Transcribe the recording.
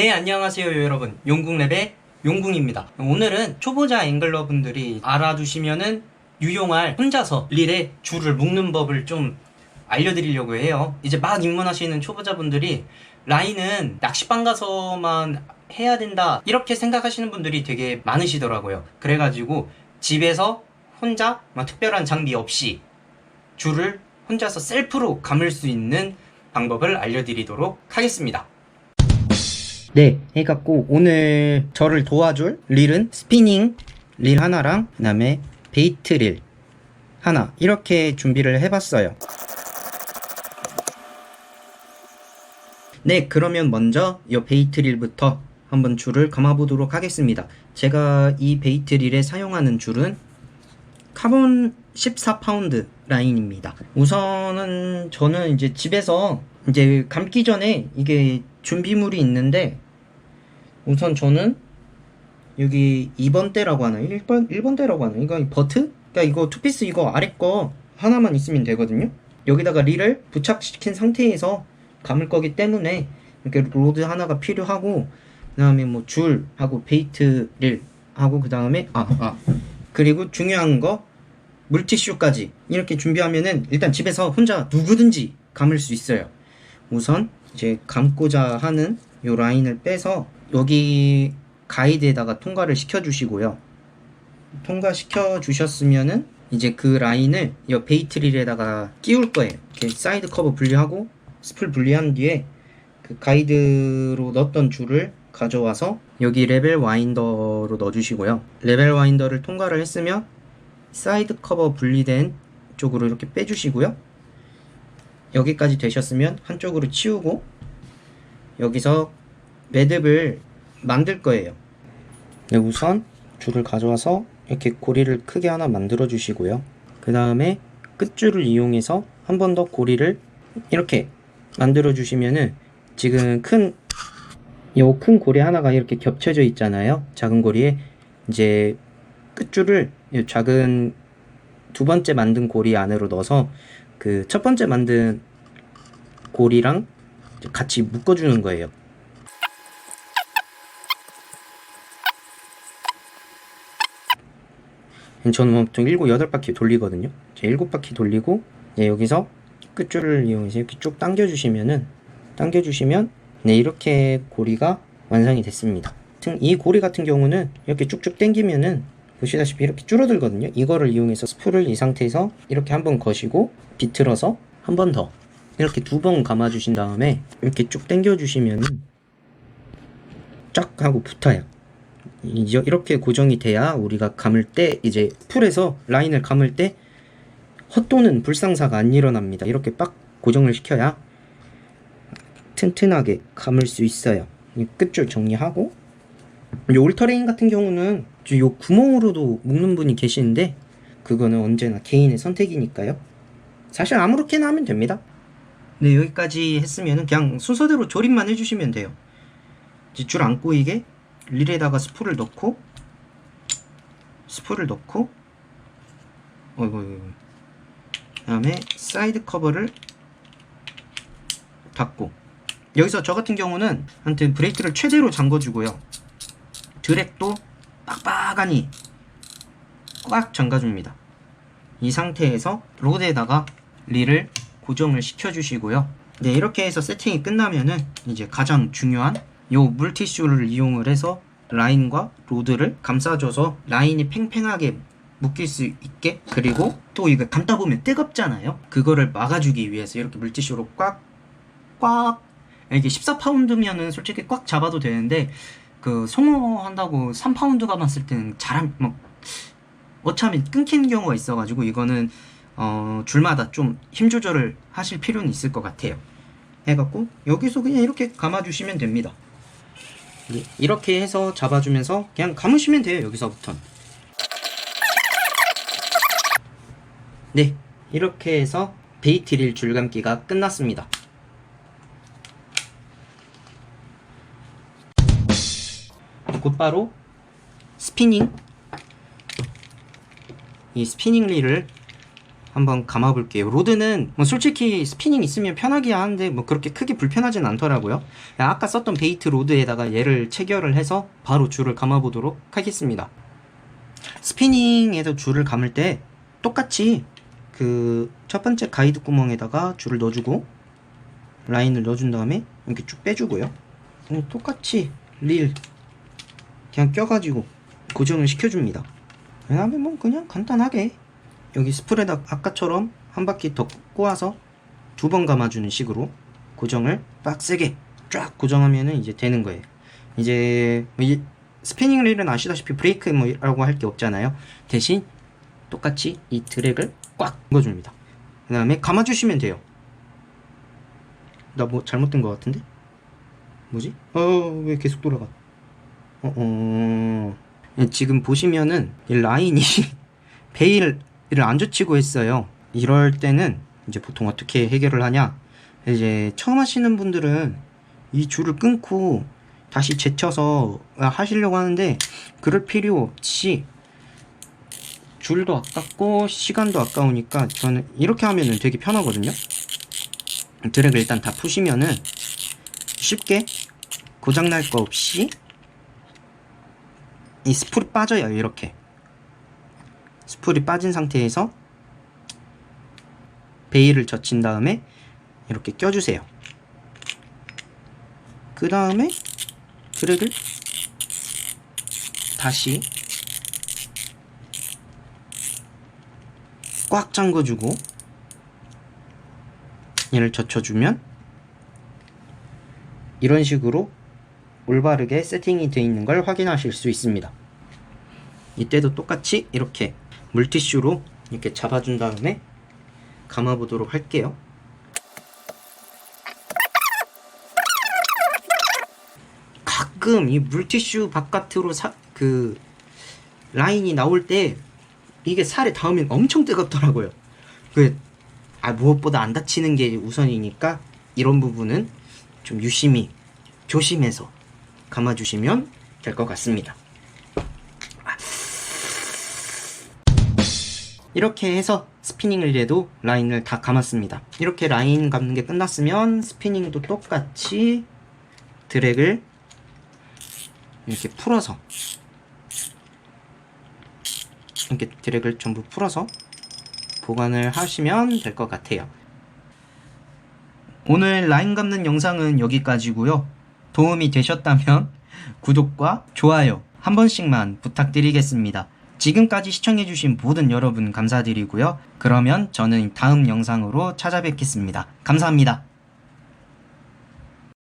네 안녕하세요 여러분. 용궁랩의 용궁입니다. 오늘은 초보자 앵글러 분들이 알아두시면은 유용할 혼자서 릴에 줄을 묶는 법을 좀 알려드리려고 해요. 이제 막 입문하시는 초보자분들이 라인은 낚시방 가서만 해야 된다 이렇게 생각하시는 분들이 되게 많으시더라고요. 그래가지고 집에서 혼자 막 특별한 장비 없이 줄을 혼자서 셀프로 감을 수 있는 방법을 알려드리도록 하겠습니다 네, 해갖고 오늘 저를 도와줄 릴은 스피닝 릴 하나랑 그 다음에 베이트 릴 하나 이렇게 준비를 해봤어요. 네, 그러면 먼저 이 베이트 릴부터 한번 줄을 감아보도록 하겠습니다. 제가 이 베이트 릴에 사용하는 줄은 카본 14파운드 라인입니다. 우선은 저는 이제 집에서 이제 감기 전에 이게 준비물이 있는데 우선 저는 여기 2번 대라고 하나 1번 1번 대라고 하나 이거 버트? 그러니까 이거 투피스 이거 아래 거 하나만 있으면 되거든요. 여기다가 릴을 부착시킨 상태에서 감을 거기 때문에 이렇게 로드 하나가 필요하고 그 다음에 뭐 줄하고 베이트 릴 하고 그 다음에 아, 아 그리고 중요한 거 물티슈까지 이렇게 준비하면은 일단 집에서 혼자 누구든지 감을 수 있어요. 우선 이제 감고자 하는 요 라인을 빼서 여기 가이드에다가 통과를 시켜 주시고요. 통과시켜 주셨으면은 이제 그 라인을 이 베이트릴에다가 끼울 거예요. 이렇게 사이드 커버 분리하고 스풀 분리한 뒤에 그 가이드로 넣었던 줄을 가져와서 여기 레벨 와인더로 넣어 주시고요. 레벨 와인더를 통과를 했으면 사이드 커버 분리된 쪽으로 이렇게 빼주시고요. 여기까지 되셨으면 한쪽으로 치우고 여기서 매듭을 만들 거예요. 네, 우선 줄을 가져와서 이렇게 고리를 크게 하나 만들어 주시고요. 그 다음에 끝줄을 이용해서 한 번 더 고리를 이렇게 만들어 주시면은 지금 큰 요 큰 고리 하나가 이렇게 겹쳐져 있잖아요. 작은 고리에 이제 끝줄을 이 작은 두 번째 만든 고리 안으로 넣어서 그 첫 번째 만든 고리랑 같이 묶어주는 거예요. 저는 보통 일곱 여덟 바퀴 돌리거든요. 이제 일곱 바퀴 돌리고 네, 여기서 끝줄을 이용해서 이렇게 쭉 당겨주시면은 당겨주시면 네 이렇게 고리가 완성이 됐습니다. 등- 이 고리 같은 경우는 이렇게 쭉쭉 당기면은 보시다시피 이렇게 줄어들거든요. 이거를 이용해서 스풀을 이 상태에서 이렇게 한 번 거시고 비틀어서 한 번 더 이렇게 두 번 감아 주신 다음에 이렇게 쭉 당겨 주시면은 쫙 하고 붙어요. 이렇게 고정이 돼야 우리가 감을 때 이제 풀에서 라인을 감을 때 헛도는 불상사가 안 일어납니다. 이렇게 빡 고정을 시켜야 튼튼하게 감을 수 있어요. 이 끝줄 정리하고 이 올터레인 같은 경우는 이 구멍으로도 묶는 분이 계시는데 그거는 언제나 개인의 선택이니까요. 사실 아무렇게나 하면 됩니다. 네 여기까지 했으면 그냥 순서대로 조립만 해주시면 돼요. 줄 안 꼬이게 릴에다가 스풀을 넣고 스풀을 넣고 어이구 그 다음에 사이드 커버를 닫고 여기서 저 같은 경우는 한테 브레이크를 최대로 잠궈주고요 드랙도 빡빡하니 꽉 잠가줍니다. 이 상태에서 로드에다가 릴을 고정을 시켜주시고요. 네 이렇게 해서 세팅이 끝나면은 이제 가장 중요한 요 물티슈를 이용을 해서 라인과 로드를 감싸줘서 라인이 팽팽하게 묶일 수 있게 그리고 또 이거 감다 보면 뜨겁잖아요. 그거를 막아주기 위해서 이렇게 물티슈로 꽉 꽉 이게 14파운드면은 솔직히 꽉 잡아도 되는데 그 송어 한다고 3파운드 감았을 때는 잘막 뭐 어차피 끊기는 경우가 있어가지고 이거는 어 줄마다 좀 힘 조절을 하실 필요는 있을 것 같아요. 해갖고 여기서 그냥 이렇게 감아주시면 됩니다. 네, 이렇게 해서 잡아주면서 그냥 감으시면 돼요 여기서부터 네 이렇게 해서 베이트릴 줄감기가 끝났습니다 곧바로 스피닝 이 스피닝 릴을 한번 감아볼게요. 로드는 뭐 솔직히 스피닝 있으면 편하긴 한데 뭐 그렇게 크게 불편하진 않더라고요. 아까 썼던 베이트 로드에다가 얘를 체결을 해서 바로 줄을 감아보도록 하겠습니다. 스피닝에서 줄을 감을 때 똑같이 그 첫 번째 가이드 구멍에다가 줄을 넣어주고 라인을 넣어준 다음에 이렇게 쭉 빼주고요. 똑같이 릴 그냥 껴가지고 고정을 시켜줍니다. 그 다음에 뭐 그냥 간단하게 여기 스프레드 아까처럼 한 바퀴 더 꼬아서 두 번 감아주는 식으로 고정을 빡세게 쫙 고정하면은 이제 되는 거예요. 이제 뭐이 스피닝 릴은 아시다시피 브레이크 뭐라고 할 게 없잖아요. 대신 똑같이 이 드랙을 꽉 넣어줍니다. 그 다음에 감아주시면 돼요. 나 뭐 잘못된 것 같은데? 뭐지? 어, 왜 계속 돌아가? 어, 어. 지금 보시면은 이 라인이 베일을 안 젖히고 했어요. 이럴 때는 이제 보통 어떻게 해결을 하냐? 이제 처음 하시는 분들은 이 줄을 끊고 다시 제쳐서 하시려고 하는데 그럴 필요 없이 줄도 아깝고 시간도 아까우니까 저는 이렇게 하면은 되게 편하거든요. 드랙을 일단 다 푸시면은 쉽게 고장날 거 없이 이 스풀이 빠져요 이렇게. 스풀이 빠진 상태에서 베일을 젖힌 다음에 이렇게 껴주세요. 그 다음에 드랙을 다시 꽉 잠궈주고 얘를 젖혀주면 이런 식으로 올바르게 세팅이 되어 있는 걸 확인하실 수 있습니다. 이때도 똑같이 이렇게 물티슈로 이렇게 잡아준 다음에 감아보도록 할게요. 가끔 이 물티슈 바깥으로 사, 그 라인이 나올 때 이게 살에 닿으면 엄청 뜨겁더라고요. 그, 아, 무엇보다 안 다치는 게 우선이니까 이런 부분은 좀 유심히 조심해서 감아주시면 될 것 같습니다. 이렇게 해서 스피닝을 해도 라인을 다 감았습니다. 이렇게 라인 감는 게 끝났으면 스피닝도 똑같이 드랙을 이렇게 풀어서 이렇게 드랙을 전부 풀어서 보관을 하시면 될 것 같아요. 오늘 라인 감는 영상은 여기까지고요. 도움이 되셨다면 구독과 좋아요 한 번씩만 부탁드리겠습니다. 지금까지 시청해주신 모든 여러분 감사드리고요. 그러면 저는 다음 영상으로 찾아뵙겠습니다. 감사합니다.